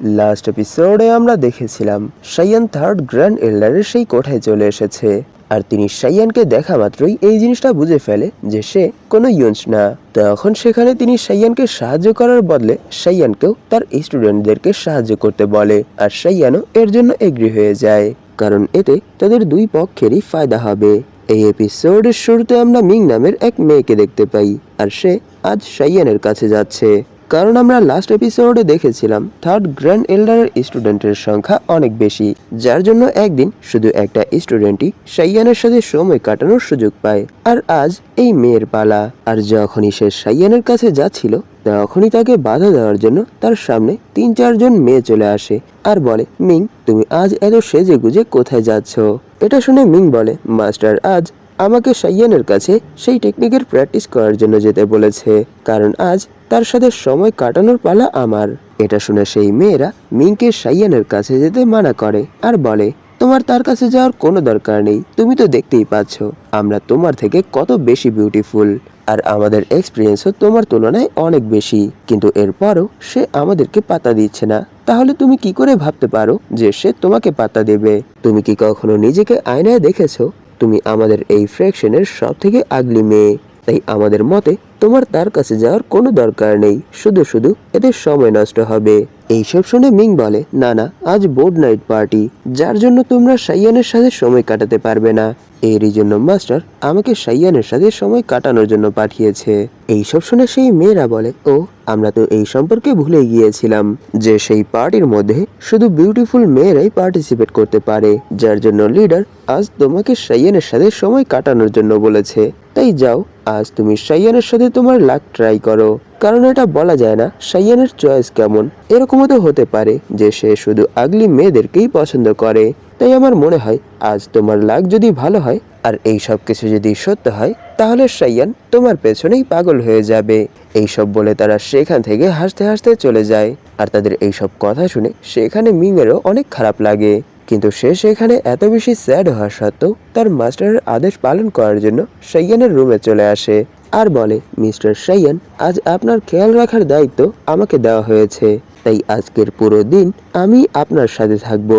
Last এপিসোডে আমরা দেখেছিলাম সাইয়ান থার্ড গ্র্যান্ড এল্ডারের সেই কোঠায় চলে এসেছে। আর তিনি সাইয়ানকে দেখা মাত্রই এই জিনিসটা বুঝে ফেলে যে সে কোনো ইয়ঞ্চ না। তখন সেখানে তিনি সাইয়ানকে সাহায্য করার বদলে সাইয়ানকেও তার স্টুডেন্টদেরকে সাহায্য করতে বলে, আর সাইয়ানও এর জন্য এগ্রি হয়ে যায়। কারণ এতে তাদের দুই পক্ষেরই ফায়দা হবে। এই এপিসোডের শুরুতে আমরা মিং নামের এক মেয়েকে দেখতে পাই, আর সে আজ সাইয়ানের কাছে যাচ্ছে। কারণ আমরা লাস্ট এপিসোডে দেখেছিলাম থার্ড গ্র্যান্ড এল্ডারের স্টুডেন্টের সংখ্যা অনেক বেশি, যার জন্য একদিন শুধু একটা স্টুডেন্টই সাইয়ানের সাথে সময় কাটানোর সুযোগ পায়। আর আজ এই মেয়ের পালা, আর যখনই সে সাইয়ানের কাছে যাচ্ছিল, তখনই তাকে বাধা দেওয়ার জন্য তার সামনে তিন চারজন মেয়ে চলে আসে, আর বলে, মিং, তুমি আজ এত সেজে গুজে কোথায় যাচ্ছ? এটা শুনে মিং বলে, মাস্টার, আজ আমাকে সাইয়ানের কাছে সেই টেকনিকের প্র্যাকটিস করার জন্য যেতে বলেছে, কারণ আজ তার সাথে সময় কাটানোর পালা আমার। এটা শুনে সেই মেয়েরা মিংকে সাইয়ানের কাছে যেতে মানা করে আর বলে, তোমার তার কাছে যাওয়ার কোনো দরকার নেই, তুমি তো দেখতেই পাচ্ছ, আমরা তোমার থেকে কত বেশি বিউটিফুল আর আমাদের এক্সপিরিয়েন্সও তোমার তুলনায় অনেক বেশি, কিন্তু এরপরও সে আমাদেরকে পাতা দিচ্ছে না। তাহলে তুমি কি করে ভাবতে পারো যে সে তোমাকে পাতা দেবে? তুমি কি কখনো নিজেকে আয়নায় দেখেছ? তুমি আমাদের এই ফ্র্যাকশনের সব থেকে আগলি মেয়ে। তাই আমাদের মতে তোমার তার কাছে যাওয়ার কোনো দরকার নেই। শুধু শুধু এতে সময় নষ্ট হবে। এইসব শুনে মিং বলে, না না, আজ বোর্ড নাইট পার্টি যার জন্য তোমরা সাইয়ানের সাথে সময় কাটাতে পারবে না। এরই জন্য মাস্টার আমাকে সাইয়ানের সাথে সময় কাটানোর জন্য পাঠিয়েছে। এইসব শুনে সেই মেয়েরা বলে, ও, আমরা তো এই সম্পর্কে ভুলে গিয়েছিলাম যে সেই পার্টির মধ্যে শুধু বিউটিফুল মেয়েরাই পার্টিসিপেট করতে পারে। যার জন্য লিডার আজ তোমাকে সাইয়ানের সাথে সময় কাটানোর জন্য বলেছে। তাই যাও আজ তুমি সাইয়ানের সাথে তোমার লাক ট্রাই করো। কারণ এটা বলা যায় না সাইয়ানের চয়েস কেমন। এরকমও তো হতে পারে যে সে শুধু আগলি মেয়েদেরকেই পছন্দ করে। তাই আমার মনে হয় আজ তোমার লাক যদি ভালো হয় আর এই সব কিছু যদি সত্য হয়, তাহলে সাইয়ান তোমার পেছনেই পাগল হয়ে যাবে। এইসব বলে তারা সেখান থেকে হাসতে হাসতে চলে যায়। আর তাদের এইসব কথা শুনে সেখানে মিংয়েরও অনেক খারাপ লাগে। কিন্তু সে সেখানে এত বেশি স্যাড হওয়া সত্ত্বেও তার মাস্টারের আদেশ পালন করার জন্য সাইয়ানের রুমে চলে আসে আর বলে, মিস্টার সাইয়ান, আজ আপনার খেয়াল রাখার দায়িত্ব আমাকে দেওয়া হয়েছে। তাই আজকের পুরো দিন আমি আপনার সাথে থাকব।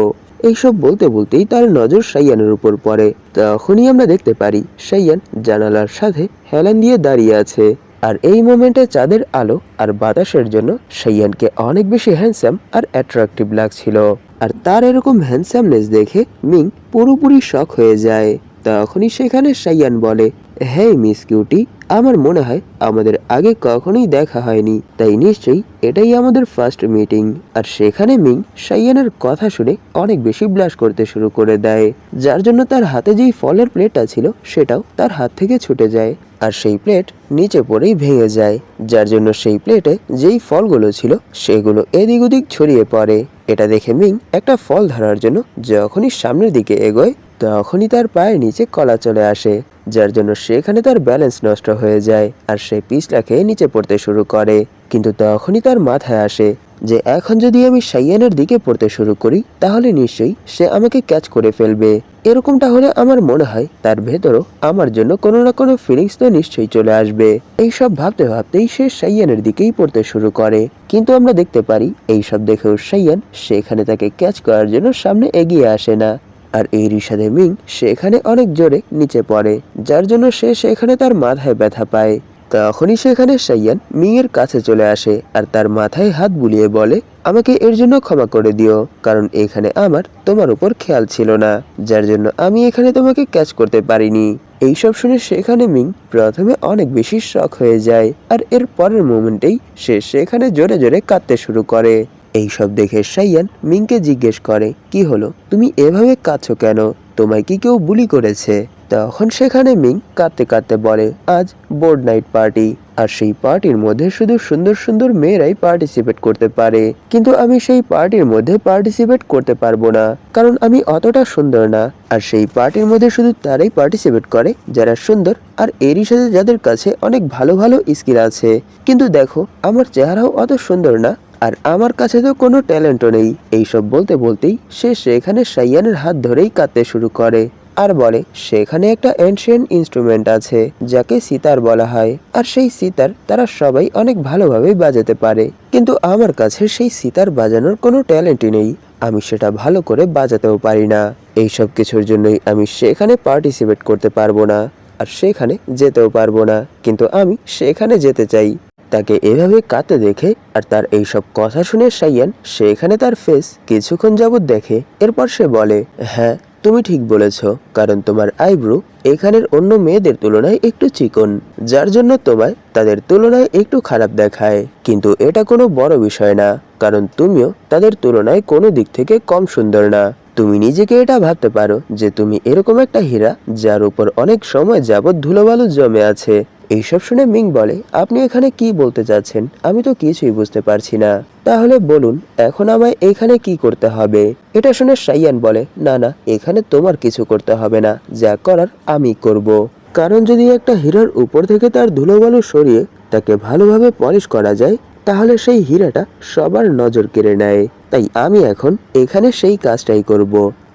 এইসব বলতে বলতেই তার নজর সাইয়ানের উপর পড়ে। তখনই আমরা দেখতে পারি সাইয়ান জানালার সাথে হেলান দিয়ে দাঁড়িয়ে আছে। আর এই মোমেন্টে চাঁদের আলো আর বাতাসের জন্য সাইয়ানকে অনেক বেশি হ্যান্ডসাম আর অ্যাট্রাকটিভ লাগছিল। আর তার এরকম হ্যান্ডসামনেস দেখে মিং পুরোপুরি শখ হয়ে যায়। তখনই সেখানে সাইয়ান বলে হ্যাঁ মিস কিউটি, আমার মনে হয় আমাদের আগে কখনোই দেখা হয়নি, তাই নিশ্চয়ই এটাই আমাদের ফার্স্ট মিটিং আর সেখানে মিং সাইয়ানের কথা শুনে অনেক বেশি ব্লাশ করতে শুরু করে দেয়, যার জন্য তার হাতে যেই ফলের প্লেটটা ছিল সেটাও তার হাত থেকে ছুটে যায় আর সেই প্লেট নিচে পড়েই ভেঙে যায়, যার জন্য সেই প্লেটে যেই ফলগুলো ছিল সেগুলো এদিক ওদিক ছড়িয়ে পড়ে। এটা দেখে মিং একটা ফল ধরার জন্য যখনই সামনের দিকে এগোয় তখনই তার পায়ের নিচে কলা চলে আসে, যার জন্য সেখানে তার ব্যালেন্স নষ্ট হয়ে যায় আর সে পিছলা খেয়ে নিচে পড়তে শুরু করে। কিন্তু তখনই তার মাথায় আসে যে, এখন যদি আমি সাইয়ানের দিকে পড়তে শুরু করি, তাহলে নিশ্চয়ই সে আমাকে ক্যাচ করে ফেলবে। এরকমটা হলে আমার মনে হয় তার ভেতরও আমার জন্য কোনো না কোনো ফিলিংস তো নিশ্চয়ই চলে আসবে। এই সব ভাবতে ভাবতেই সে সাইয়ানের দিকেই পড়তে শুরু করে। কিন্তু আমরা দেখতে পারি, এইসব দেখেও সাইয়ান সেখানে তাকে ক্যাচ করার জন্য সামনে এগিয়ে আসে না। আর এই রিসাদে মিং সেখানে অনেক জোরে নিচে পড়ে, যার জন্য সে সেখানে তার মাথায় ব্যথা পায়। তখনই সেখানে সাইয়ান মিং এর কাছে চলে আসে আর তার মাথায় হাত বুলিয়ে বলে, আমাকে এর জন্য ক্ষমা করে দিও, কারণ এখানে আমার তোমার উপর খেয়াল ছিল না, যার জন্য আমি এখানে তোমাকে ক্যাচ করতে পারিনি। এইসব শুনে সেখানে মিং প্রথমে অনেক বেশি শখ হয়ে যায় আর এর পরের মোমেন্টেই সে সেখানে জোরে জোরে কাঁদতে শুরু করে। এইসব দেখে সাইয়ান মিংকে জিজ্ঞেস করে, কি হলো? তুমি এভাবে কাঁদছো কেন? তোমায় কি কেউ বুলি করেছে? তখন সেখানে মিং কাঁদতে কাঁদতে বলে, আজ বোর্ড নাইট পার্টি আর সেই পার্টির মধ্যে শুধু সুন্দর সুন্দর মেয়েরাই পার্টিসিপেট করতে পারে। কিন্তু আমি সেই পার্টির মধ্যে পার্টিসিপেট করতে পারব না, কারণ আমি অতটা সুন্দর না। আর সেই পার্টির মধ্যে শুধু তারাই পার্টিসিপেট করে, যারা সুন্দর, আর এরই সাথে যাদের কাছে অনেক ভালো ভালো স্কিল আছে। কিন্তু দেখো, আমার চেহারাও অত সুন্দর না আর আমার কাছে তো কোনো ট্যালেন্টও নেই। এইসব বলতে বলতেই সে সেখানে সাইয়ানের হাত ধরেই কাঁদতে শুরু করে আর বলে, সেখানে একটা এনশিয়েন্ট ইনস্ট্রুমেন্ট আছে, যাকে সিতার বলা হয়। আর সেই সিতার তারা সবাই অনেক ভালোভাবেই বাজাতে পারে। কিন্তু আমার কাছে সেই সিতার বাজানোর কোনো ট্যালেন্টই নেই। আমি সেটা ভালো করে বাজাতেও পারি না। এই সব কিছুর জন্যই আমি সেখানে পার্টিসিপেট করতে পারব না। আর সেখানে যেতেও পারব না। কিন্তু আমি সেখানে যেতে চাই। তাকে এভাবে কাঁদতে দেখে আর তার এই সব কথা শুনে সাইয়ান সেখানে তার ফেস কিছুক্ষণ যাবৎ দেখে। এরপর সে বলে হ্যাঁ তুমি ঠিক বলেছ, কারণ তোমার আইব্রো এখানের অন্য মেয়েদের তুলনায় একটু চিকন, যার জন্য তোমায় তাদের তুলনায় একটু খারাপ দেখায়। কিন্তু এটা কোনো বড় বিষয় না, কারণ তুমিও তাদের তুলনায় কোনো দিক থেকে কম সুন্দর না। তুমি নিজেকে এটা ভাবতে পারো যে তুমি এরকম একটা হীরা যার উপর অনেক সময় যাবৎ ধুলোবালু জমে আছে। এইসব শুনে মিং বলে, আপনি এখানে কি বলতে চাচ্ছেন আমি তো কিছুই বুঝতে পারছি না। তাহলে বলুন, এখন আমায় এখানে কি করতে হবে? এটা শুনে সাইয়ান বলে, না না, এখানে তোমার কিছু করতে হবে না। যা করার আমি করব। কারণ যদি একটা হীরার উপর থেকে তার ধুলোবালু সরিয়ে তাকে ভালোভাবে পলিশ করা যায়, তাহলে সেই হীরাটা সবার নজর কেড়ে নেয়। তাই আমি এখন এখানে সেই কাজটাই করব।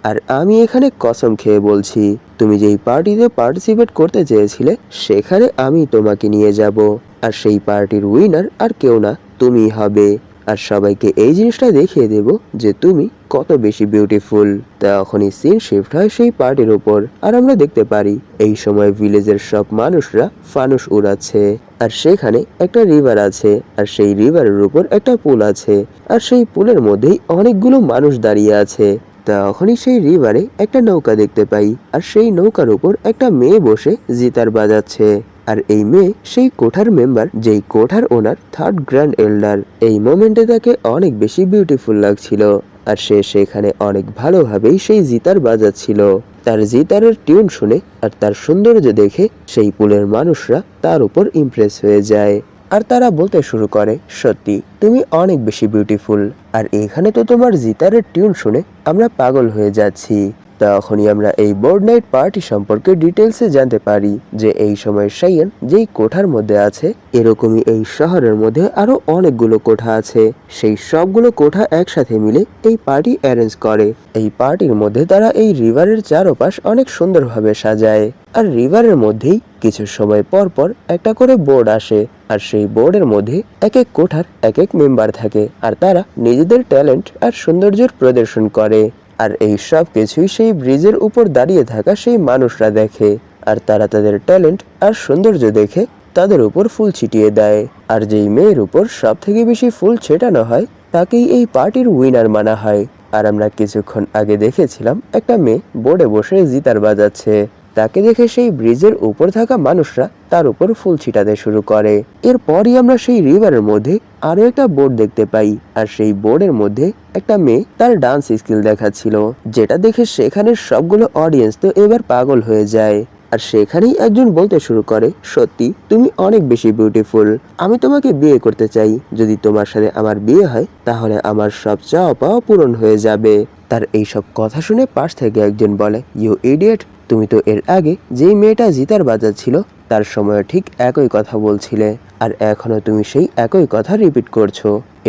আর আমি এখানে কসম খেয়ে বলছি, তুমি যেই পার্টিতে পার্টিসিপেট করতে চেয়েছিলে, সেখানে আমি তোমাকে নিয়ে যাব। আর সেই পার্টির উইনার আর কেউ না, তুমি হবে। আর সবাইকে এই জিনিসটা দেখিয়ে দেব যে তুমি কত বেশি বিউটিফুল তখনই সিন শিফট হয় সেই পার্টির উপর আর আমরা দেখতে পারি, এই সময় ভিলেজের সব মানুষরা ফানুস উড়াচ্ছে। আর সেখানে একটা রিভার আছে, আর সেই রিভারের উপর একটা পুল আছে। আর সেই পুলের মধ্যেই অনেকগুলো মানুষ দাঁড়িয়ে আছে। তখনই সেই রিভারে একটা নৌকা দেখতে পাই, আর সেই নৌকার উপর একটা মেয়ে বসে জিতার বাজাচ্ছে। আর এই মেয়ে সেই কোঠার মেম্বার যেই কোঠার ওনার থার্ড গ্র্যান্ড এল্ডার এই মোমেন্টে তাকে অনেক বেশি বিউটিফুল লাগছিল, আর সে সেখানে অনেক ভালোভাবেই সেই জিতার বাজাচ্ছিল। তার জিতারের টিউন শুনে, আর তার সৌন্দর্য দেখে সেই পুলের মানুষরা তার উপর ইমপ্রেস হয়ে যায়। আর তারা বলতে শুরু করে, সত্যি, তুমি অনেক বেশি বিউটিফুল আর এখানে তো তোমার জিতারের টিউন শুনে আমরা পাগল হয়ে যাচ্ছি। তখনই আমরা এই বোর্ড নাইট পার্টি সম্পর্কে ডিটেলসে জানতে পারি যে এই সময় সাইয়ান যেই কোঠার মধ্যে আছে, এরকমই এই শহরের মধ্যে আরও অনেকগুলো কোঠা আছে। সেই সবগুলো কোঠা একসাথে মিলে এই পার্টি অ্যারেঞ্জ করে। এই পার্টির মধ্যে তারা এই রিভারের চারপাশ অনেক সুন্দরভাবে সাজায়। আর রিভারের মধ্যেই কিছু সময় পর পর একটা করে বোর্ড আসে। আর সেই বোর্ডের মধ্যে এক এক কোঠার এক এক মেম্বার থাকে। আর তারা নিজেদের ট্যালেন্ট আর সৌন্দর্যের প্রদর্শন করে। আর এই সব কিছুই সেই ব্রিজের উপর দাঁড়িয়ে থাকা সেই মানুষরা দেখে। আর তারা তাদের ট্যালেন্ট আর সৌন্দর্য দেখে তাদের উপর ফুল ছিটিয়ে দেয়। আর যেই মেয়ের উপর সব থেকে বেশি ফুল ছেটানো হয়, তাকেই এই পার্টির উইনার মানা হয়। আর আমরা কিছুক্ষণ আগে দেখেছিলাম একটা মেয়ে বোর্ডে বসে জিতার বাজাচ্ছে। তাকে দেখে সেই ব্রিজের উপর থাকা মানুষরা তার উপর ফুল ছিটাতে শুরু করে। এরপরই আমরা সেই রিভারের মধ্যে আরও একটা বোর্ড দেখতে পাই, আর সেই বোর্ডের মধ্যে একটা মেয়ে তার ডান্স স্কিল দেখাচ্ছিল, যেটা দেখে সেখানের সবগুলো অডিয়েন্স তো এবার পাগল হয়ে যায়। আর সেখানেই একজন বলতে শুরু করে, সত্যি, তুমি অনেক বেশি বিউটিফুল আমি তোমাকে বিয়ে করতে চাই। যদি তোমার সাথে আমার বিয়ে হয়, তাহলে আমার সব চাওয়া পাওয়া পূরণ হয়ে যাবে। তার এই সব কথা শুনে পাশ থেকে একজন বলে ইউ ইডিয়েট তুমি তো এর আগে যেই মেয়েটা জিতার বাজার ছিল, তার সময় ঠিক একই কথা বলছিলে, আর এখনও তুমি সেই একই কথা রিপিট করছ।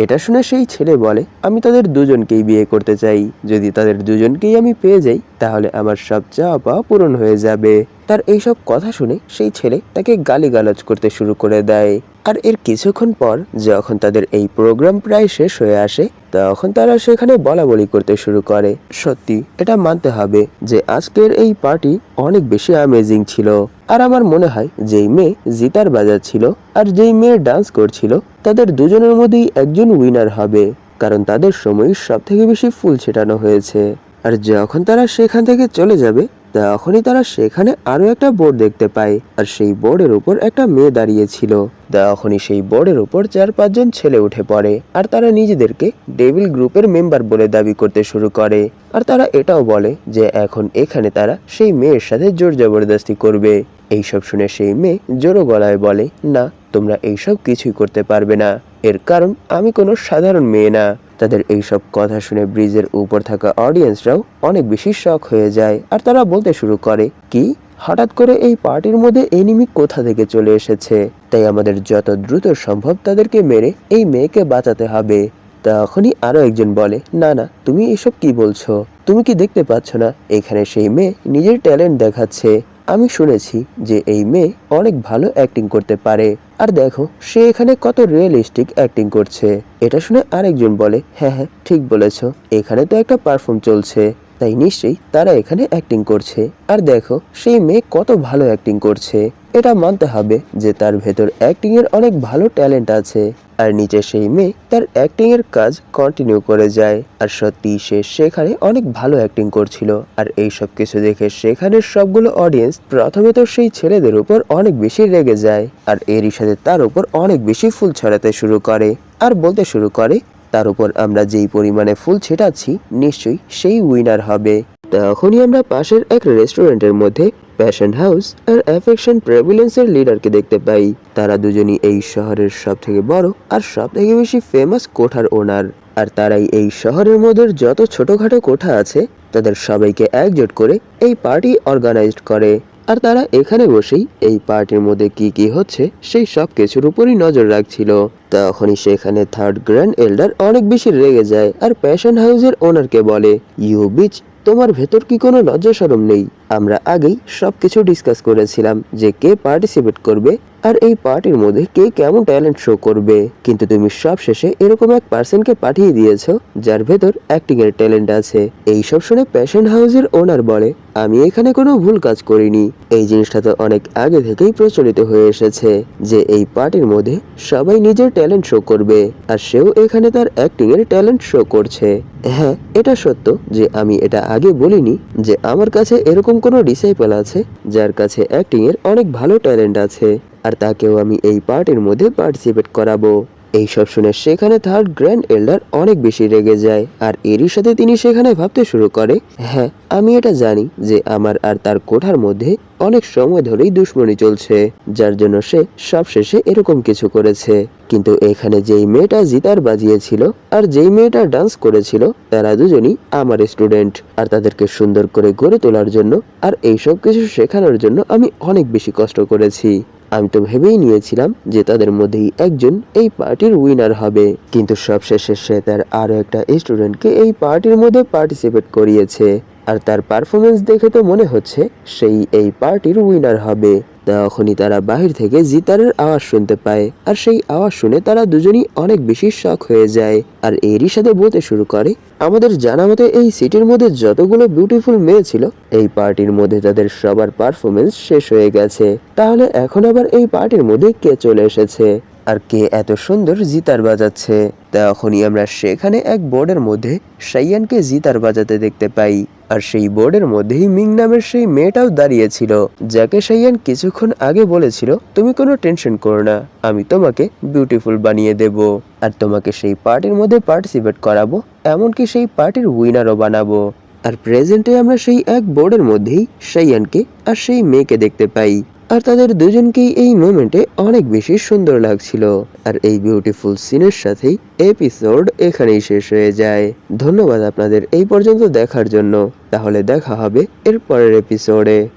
এটা শুনে সেই ছেলে বলে, আমি তাদের দুজনকেই বিয়ে করতে চাই। যদি তাদের দুজনকেই আমি পেয়ে যাই, তাহলে আমার সব চাওয়া পাওয়া পূরণ হয়ে যাবে। তার এইসব কথা শুনে সেই ছেলে তাকে গালিগালাজ করতে শুরু করে দেয়। আর এর কিছুক্ষণ পর যখন তাদের এই প্রোগ্রাম প্রায় শেষ হয়ে আসে, তখন তারা সেখানে বলা বলি করতে শুরু করে। সত্যি, এটা মানতে হবে যে আজকের এই পার্টি অনেক বেশি অ্যামেজিং ছিল। আর আমার মনে হয় যেই মেয়ে জিতার বাজার ছিল আর যেই মেয়ে ডান্স করছিল, তাদের দুজনের মধ্যেই একজন উইনার হবে, কারণ তাদের সময় সব থেকে বেশি ফুল ছেটানো হয়েছে। আর যখন তারা সেখান থেকে চলে যাবে তখনই তারা সেখানে আরও একটা বোর্ড দেখতে পায়। আর সেই বোর্ডের উপর একটা মেয়ে দাঁড়িয়ে ছিল তখনই সেই বোর্ডের উপর চার পাঁচজন ছেলে উঠে পড়ে। আর তারা নিজেদেরকে ডেভিল গ্রুপের মেম্বার বলে দাবি করতে শুরু করে। আর তারা এটাও বলে যে এখন এখানে তারা সেই মেয়ের সাথে জোর জবরদস্তি করবে। এইসব শুনে সেই মেয়ে জোরো গলায় বলে, না, তোমরা এইসব কিছুই করতে পারবে না। এর কারণ আমি কোনো সাধারণ মেয়ে না। তাদের এইসব কথা শুনে ব্রিজের উপর থাকা অডিয়েন্সরাও অনেক বেশি শখ হয়ে যায়। আর তারা বলতে শুরু করে, কি? হঠাৎ করে এই পার্টির মধ্যে এনিমি কোথা থেকে চলে এসেছে? তাই আমাদের যত দ্রুত সম্ভব তাদেরকে মেরে এই মেয়েকে বাঁচাতে হবে। তখনই আরও একজন বলে, না না, তুমি এসব কি বলছো? তুমি কি দেখতে পাচ্ছ না? এখানে সেই মেয়ে নিজের ট্যালেন্ট দেখাচ্ছে। আমি শুনেছি যে এই মেয়ে অনেক ভালো অ্যাক্টিং করতে পারে। আর দেখো, সে এখানে কত রিয়েলিস্টিক অ্যাক্টিং করছে। এটা শুনে আরেকজন বলে হ্যাঁ হ্যাঁ ঠিক বলেছ। এখানে তো একটা পারফর্ম চলছে। তাই নিশ্চয়ই তারা এখানে অ্যাক্টিং করছে। আর দেখো, সেই মেয়ে কত ভালো অ্যাক্টিং করছে। এটা মানতে হবে যে তার ভেতর অ্যাক্টিং এর অনেক ভালো ট্যালেন্ট আছে, আর নিচে সেই মেয়ে তার অ্যাক্টিং এর কাজ কন্টিনিউ করে যায়। আর সত্যি সে সেখানে অনেক ভালো অ্যাক্টিং করছিল। আর এই সব কিছু দেখে সেখানের সবগুলো অডিয়েন্স প্রথমে তো সেই ছেলেদের উপর অনেক বেশি রেগে যায়, আর এরই সাথে তার উপর অনেক বেশি ফুল ছড়াতে শুরু করে। আর বলতে শুরু করে, তার উপর আমরা যেই পরিমাণে ফুল ছেটাচ্ছি, নিশ্চয়ই সেই উইনার হবে। তখনই আমরা পাশের এক রেস্টুরেন্টের মধ্যে প্যাশন হাউস আর অ্যাফেকশন প্রেভিলেন্সের লিডারকে দেখতে পাই। তারা দুজনই এই শহরের সব থেকে বড় আর সব থেকে বেশি ফেমাস কোঠার ওনার আর তারাই এই শহরের মধ্যে যত ছোটখাটো কোঠা আছে, তাদের সবাইকে একজোট করে এই পার্টি অর্গানাইজড করে। আর তারা এখানে বসেই এই পার্টির মধ্যে কি কি হচ্ছে, সেই সব কিছুর উপরই নজর রাখছিল। তখনই সেখানে থার্ড গ্র্যান্ড এল্ডার অনেক বেশি রেগে যায় আর প্যাশন হাউসের ওনারকে বলে ইউ বিচ তোমার ভেতর কি কোনো লজ্জা সরম নেই? আমরা আগেই সবকিছু ডিসকাস করেছিলাম যে কে পার্টিসিপেট করবে আর এই পার্টির মধ্যে কে কেমন ট্যালেন্ট শো করবে? কিন্তু তুমি সব শেষে এরকম এক পার্সনকে পাঠিয়ে দিয়েছ, যার ভেতর অ্যাক্টিং এর ট্যালেন্ট আছে। এই সব শুনে প্যাশন হাউসের ওনার বলে, আমি এখানে কোনো ভুল কাজ করিনি। এই জিনিসটা তো অনেক আগে থেকেই প্রচলিত হয়ে এসেছে, যে এই পার্টির মধ্যে সবাই নিজের ট্যালেন্ট শো করবে, আর সেও এখানে তার অ্যাক্টিং এর ট্যালেন্ট শো করছে। হ্যাঁ এটা সত্য যে আমি এটা আগে বলিনি যে আমার কাছে এরকম কোনো ডিসাইপল আছে, যার কাছে অ্যাক্টিং এর অনেক ভালো ট্যালেন্ট আছে। আর তাকেও আমি এই পার্টির মধ্যে পার্টিসিপেট করাবো। এইসব শুনে সেখানে থার্ড গ্র্যান্ড এল্ডার অনেক বেশি রেগে যায় আর এরই সাথে তিনি সেখানে ভাবতে শুরু করে হ্যাঁ আমি এটা জানি যে আমার আর তার কোঠার মধ্যে অনেক সময় ধরেই দুশ্মনী চলছে, যার জন্য সে সবশেষে এরকম কিছু করেছে। কিন্তু এখানে যেই মেয়েটা জিতার বাজিয়েছিল আর যেই মেয়েটা ডান্স করেছিল, তারা দুজনই আমার স্টুডেন্ট আর তাদেরকে সুন্দর করে গড়ে তোলার জন্য আর এইসব কিছু শেখানোর জন্য আমি অনেক বেশি কষ্ট করেছি। আমি তো ভেবেই নিয়েছিলাম যে তাদের মধ্যেই একজন এই পার্টির উইনার হবে। কিন্তু সবশেষে সে তার আরও একটা স্টুডেন্টকে এই পার্টির মধ্যে পার্টিসিপেট করিয়েছে। আর তার পারফরমেন্স দেখে তো মনে হচ্ছে সেই এই পার্টির উইনার হবে। তখনই তারা বাহির থেকে জিতারের আওয়াজ শুনতে পায়, আর সেই আওয়াজ শুনে তারা দুজনই অনেক বেশি শখ হয়ে যায়। আর এরই সাথে বলতে শুরু করে, আমাদের জানা মতে এই সিটির মধ্যে যতগুলো বিউটিফুল মেয়ে ছিল, এই পার্টির মধ্যে তাদের সবার পারফরমেন্স শেষ হয়ে গেছে। তাহলে এখন আবার এই পার্টির মধ্যে কে চলে এসেছে? আর কে এত সুন্দর জিতার বাজাচ্ছে? তখনই আমরা সেখানে এক বোর্ডের মধ্যে সাইয়ানকে জিতার বাজাতে দেখতে পাই। আর সেই বোর্ডের মধ্যেই মিং নামের সেই মেয়েটাও দাঁড়িয়েছিল, যাকে সাইয়ান কিছুক্ষণ আগে বলেছিল, তুমি কোনো টেনশন করো না, আমি তোমাকে বিউটিফুল বানিয়ে দেব, আর তোমাকে সেই পার্টির মধ্যে পার্টিসিপেট করাবো, এমনকি সেই পার্টির উইনারও বানাবো। আর প্রেজেন্টে আমরা সেই এক বোর্ডের মধ্যেই সাইয়ানকে আর সেই মেয়েকে দেখতে পাই। আর তাদের দুজনকেই এই মোমেন্টে অনেক বেশি সুন্দর লাগছিল। আর এই বিউটিফুল সিনের সাথেই এপিসোড এখানেই শেষ হয়ে যায়। ধন্যবাদ আপনাদের এই পর্যন্ত দেখার জন্য। তাহলে দেখা হবে এর পরের এপিসোডে